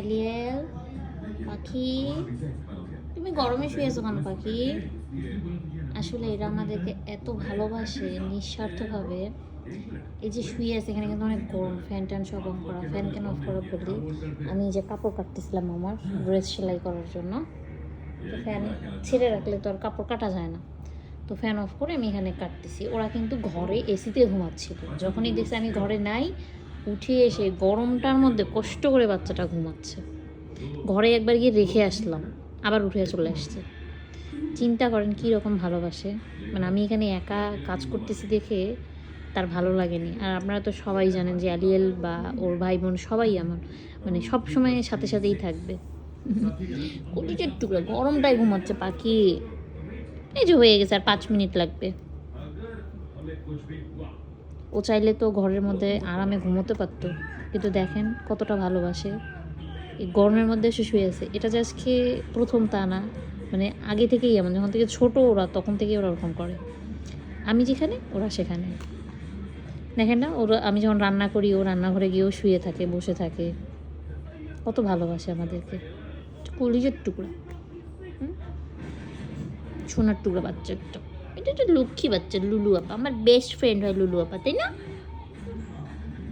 এলিয়েল, পাখি। তুমি গরমে শুয়েছো কেন, পাখি? আসলে এরা আমাদেরকে এত ভালোবাসে, নিঃস্বার্থভাবে। এই যে শুয়ে আছে, এখানে কিন্তু অনেক গরম ফ্যান ট্যান সব অফ করা। ফ্যান কেন অফ করা বলি আমি যে কাপড় কাটতেছিলাম আমার ড্রেস সেলাই করার জন্য। তো ফ্যান ছেড়ে রাখলে তো আর কাপড় কাটা যায় না। তো ফ্যান অফ করে আমি এখানে কাটতেছি। ওরা কিন্তু ঘরে এসিতে ঘুমাচ্ছিল। যখনই দেখছে আমি ঘরে নাই উঠে এসে গরমটার মধ্যে কষ্ট করে বাচ্চাটা ঘুমাচ্ছে। ঘরে একবার গিয়ে রেখে আসলাম, আবার উঠে চলে আসছে। চিন্তা করেন কী রকম ভালোবাসে। মানে আমি এখানে একা কাজ করতেছি দেখে তার ভালো লাগেনি। আর আপনারা তো সবাই জানেন যে আলিয়েল বা ওর ভাই বোন সবাই আমার মানে সব সময় সাথে সাথেই থাকবে। কলিজের টুকরো গরমটাই ঘুমাচ্ছে পাখি। এই যে হয়ে গেছে, আর পাঁচ মিনিট লাগবে। ও চাইলে তো ঘরের মধ্যে আরামে ঘুমোতে পারতো। কিন্তু দেখেন কতটা ভালোবাসে। এই গরমের মধ্যে এসে শুয়ে আছে। এটা যে আজকে প্রথম তা না। মানে আগে থেকেই এমন, যখন থেকে ছোট ওরা, তখন থেকেই ওরা ওরকম করে। আমি যেখানে, ওরা সেখানে। দেখেন না, ওরা, আমি যখন রান্না করি, ও রান্নাঘরে গিয়েও শুয়ে থাকে, বসে থাকে। কত ভালোবাসে আমাদেরকে। কলিজের টুকরা। সোনার টুকরা বাচ্চা একটা এটা লক্ষ্মী বাচ্চা লুলু আপা আমার বেস্ট ফ্রেন্ড হয় লুলু আপা তাই না?